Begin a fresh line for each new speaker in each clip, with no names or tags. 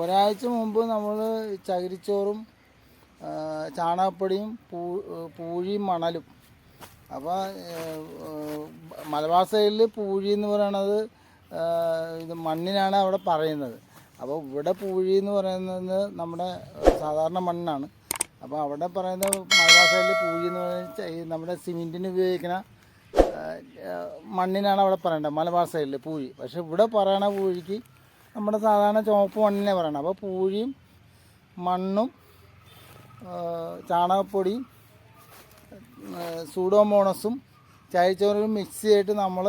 ഒരാഴ്ച മുമ്പ് നമ്മൾ ചകിരിച്ചോറും ചാണകപ്പൊടിയും പൂ പൂഴിയും മണലും. അപ്പോൾ മലബാർ സൈഡിൽ പൂഴി എന്ന് പറയണത് ഇത് മണ്ണിനാണ് അവിടെ പറയുന്നത്. അപ്പോൾ ഇവിടെ പൂഴി എന്ന് പറയുന്നത് നമ്മുടെ സാധാരണ മണ്ണാണ്. അപ്പോൾ അവിടെ പറയുന്ന മലബാർ സൈഡിൽ പൂഴി എന്ന് പറയുന്നത് നമ്മുടെ സിമെന്റിന് ഉപയോഗിക്കുന്ന മണ്ണിനാണ് അവിടെ പറയേണ്ടത് മലബാർ സൈഡിൽ പൂഴി. പക്ഷേ ഇവിടെ പറയണ പൂഴിക്ക് നമ്മുടെ സാധാരണ ചുവപ്പ് മണ്ണിനെ പറയണം അപ്പോൾ പൂഴിയും മണ്ണും ചാണകപ്പൊടിയും സൂഡോമോണസും ചായച്ചോറും മിക്സ് ചെയ്തിട്ട് നമ്മൾ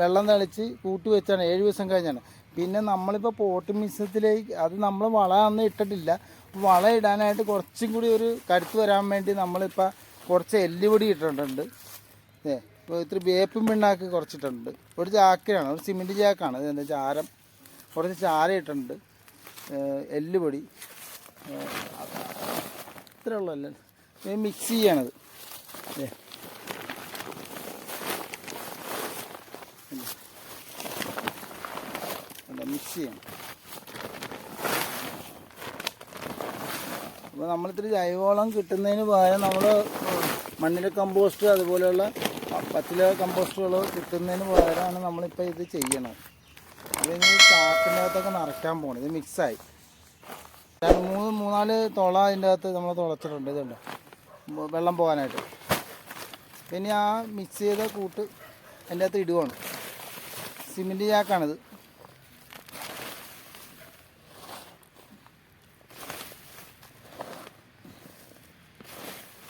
വെള്ളം തളിച്ച് കൂട്ടി വെച്ചാണ്. ഏഴ് ദിവസം കഴിഞ്ഞാണ്. പിന്നെ നമ്മളിപ്പോൾ പോട്ട് മിശ്രത്തിലേക്ക് അത് നമ്മൾ വള അന്ന് ഇട്ടിട്ടില്ല. വള ഇടാനായിട്ട് കുറച്ചും കൂടി ഒരു കരുത്ത് വരാൻ വേണ്ടി നമ്മളിപ്പോൾ കുറച്ച് എല്ലുപൊടി ഇട്ടിട്ടുണ്ട്. ഏ ഇപ്പോൾ ഇത്തിരി വേപ്പും പിണ്ണാക്ക് കുറച്ചിട്ടുണ്ട്. ഒരു ചാക്കിനാണ് ഒരു സിമെന്റ് ചാക്കാണ്. ഇതിന്റെ ചാരം? കുറച്ച് ചാരയിട്ടുണ്ട് എല്ലുപൊടി. ഇത്രയുള്ളല്ലേ ഇത്രേ മിക്സ് ചെയ്യണത്. ഏ മിക്സ് ചെയ്യണം. അപ്പോൾ നമ്മളിത്തിരി ജൈവവളം കിട്ടുന്നതിന് പകരം നമ്മൾ മണ്ണിലെ കമ്പോസ്റ്റ് അതുപോലെയുള്ള പച്ചില കമ്പോസ്റ്റുകൾ കിട്ടുന്നതിന് പകരമാണ് നമ്മളിപ്പോൾ ഇത് ചെയ്യണത്. അതിന് ചാക്കിനകത്തൊക്കെ നിറയ്ക്കാൻ പോകണം ഇത് മിക്സായി. മൂന്ന് മൂന്നാൽ തുള അതിന്റെ അകത്ത് നമ്മൾ തുളച്ചിട്ടുണ്ട്. ഇതുണ്ട് വെള്ളം പോകാനായിട്ട്. പിന്നെ ആ മിക്സ് ചെയ്ത കൂട്ട് അതിന്റെ അകത്ത് ഇടുവാണ്. സിമെന്റ് ചാക്കാണിത്.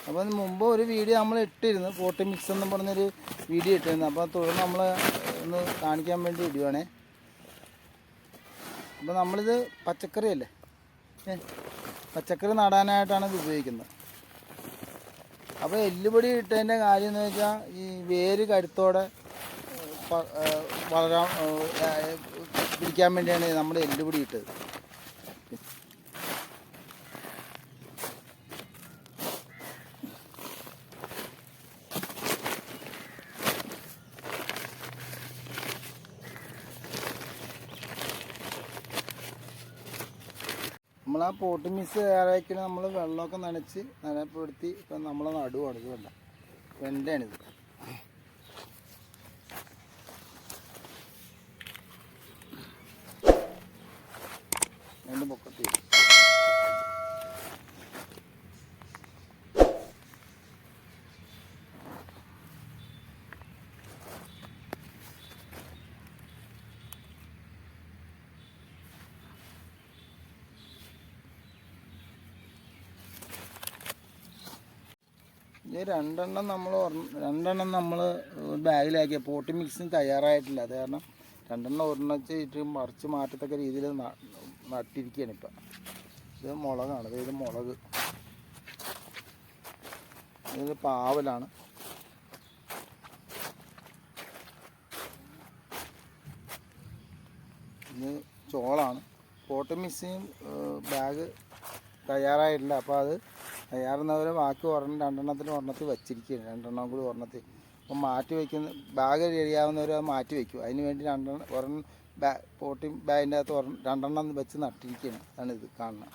അപ്പോൾ മുമ്പ് ഒരു വീഡിയോ നമ്മൾ ഇട്ടിരുന്നു. പോട്ടി മിക്സ് എന്ന് പറഞ്ഞൊരു വീഡിയോ ഇട്ടിരുന്നു. അപ്പോൾ തുടർന്ന് നമ്മൾ ഒന്ന് കാണിക്കാൻ വേണ്ടി ഇടുവാണേ. അപ്പോൾ നമ്മളിത് പച്ചക്കറി അല്ലേ പച്ചക്കറി നടാനായിട്ടാണ് ഇത് ഉപയോഗിക്കുന്നത്. അപ്പോൾ എല്ലുപൊടി ഇട്ടതിന്റെ കാര്യം എന്ന് വെച്ചാൽ ഈ വേര് കരുത്തോടെ വളരാൻ പിടിക്കാൻ വേണ്ടിയാണ് നമ്മൾ എല്ലുപൊടി ഇട്ടത്. നമ്മൾ ആ പോട്ട് മിസ് തയ്യാറാക്കി നമ്മൾ വെള്ളമൊക്കെ നനച്ച് നനപ്പെടുത്തി ഇപ്പം നമ്മൾ നടുവാണ് ഇത് വേണ്ട വെണ്ടയാണിത് ഇത് രണ്ടെണ്ണം നമ്മൾ രണ്ടെണ്ണം നമ്മൾ ബാഗിലാക്കിയ പോട്ടി മിക്സിന് തയ്യാറായിട്ടില്ല. അത് കാരണം രണ്ടെണ്ണം ഒരെണ്ണം ഇട്ട് മറിച്ച് മാറ്റത്തക്ക രീതിയിൽ നട്ടിരിക്കുകയാണ് ഇപ്പം. ഇത് മുളകാണ്. ഇത് മുളക്. ഇത് പാവലാണ്. ഇത് ചോളാണ്. പോട്ടി മിക്സിയും ബാഗ് തയ്യാറായിട്ടില്ല. അപ്പോൾ അത് തയ്യാറുന്നവരെ ബാക്കി ഒരെണ്ണം രണ്ടെണ്ണത്തിന് ഒരെണ്ണത്തിൽ വെച്ചിരിക്കുകയാണ്. രണ്ടെണ്ണം കൂടി ഒരെണ്ണത്തിൽ. അപ്പം മാറ്റി വയ്ക്കുന്ന ബാഗ് റെഡിയാവുന്നവർ അത് മാറ്റി വയ്ക്കും. അതിന് വേണ്ടി രണ്ടെണ്ണം ഒരെണ്ണം ബാ പോട്ടി ബാഗിന്റെ അകത്ത് ഒരെണ്ണം രണ്ടെണ്ണം വെച്ച് നട്ടിരിക്കുകയാണ്. അതാണ് ഇത് കാണുന്നത്.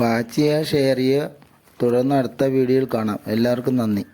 വാച്ച് ചെയ്യുക ഷെയർ ചെയ്യുക. തുടർന്ന് അടുത്ത വീഡിയോയിൽ കാണാം. എല്ലാവർക്കും നന്ദി.